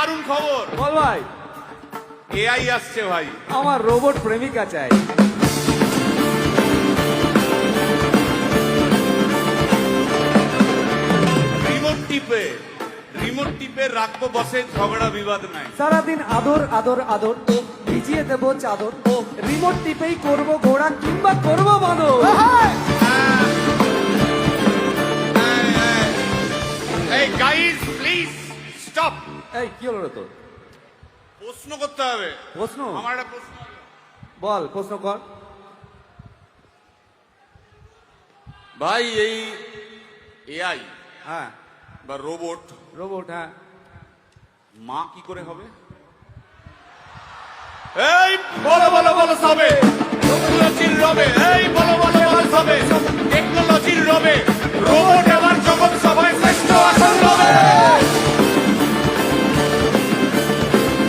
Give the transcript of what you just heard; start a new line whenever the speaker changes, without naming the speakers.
দারুণ খবর।
বল ভাই।
এআই আসছে ভাই।
আমার রোবট প্রেমিকা চাই।
রিমোট টিপে রিমোট টিপে রাখব বসে ঝগড়া বিবাদ নাই।
সারাদিন আদর আদর আদর ও ভিজিয়ে দেবো চাদর ও রিমোট টিপেই করব ঘোড়া কিংবা করব বাঁদর
এই গাইস প্লিজ স্টপ
এই কি হলো রে তোর?
প্রশ্ন করতে হবে।
প্রশ্ন?
আমার একটা প্রশ্ন
বল প্রশ্ন কর।
ভাই এই এআই
হ্যাঁ।
বা রোবট
রোবট হ্যাঁ।
মা কি করে হবে? এই বলো বলো বলো সবে।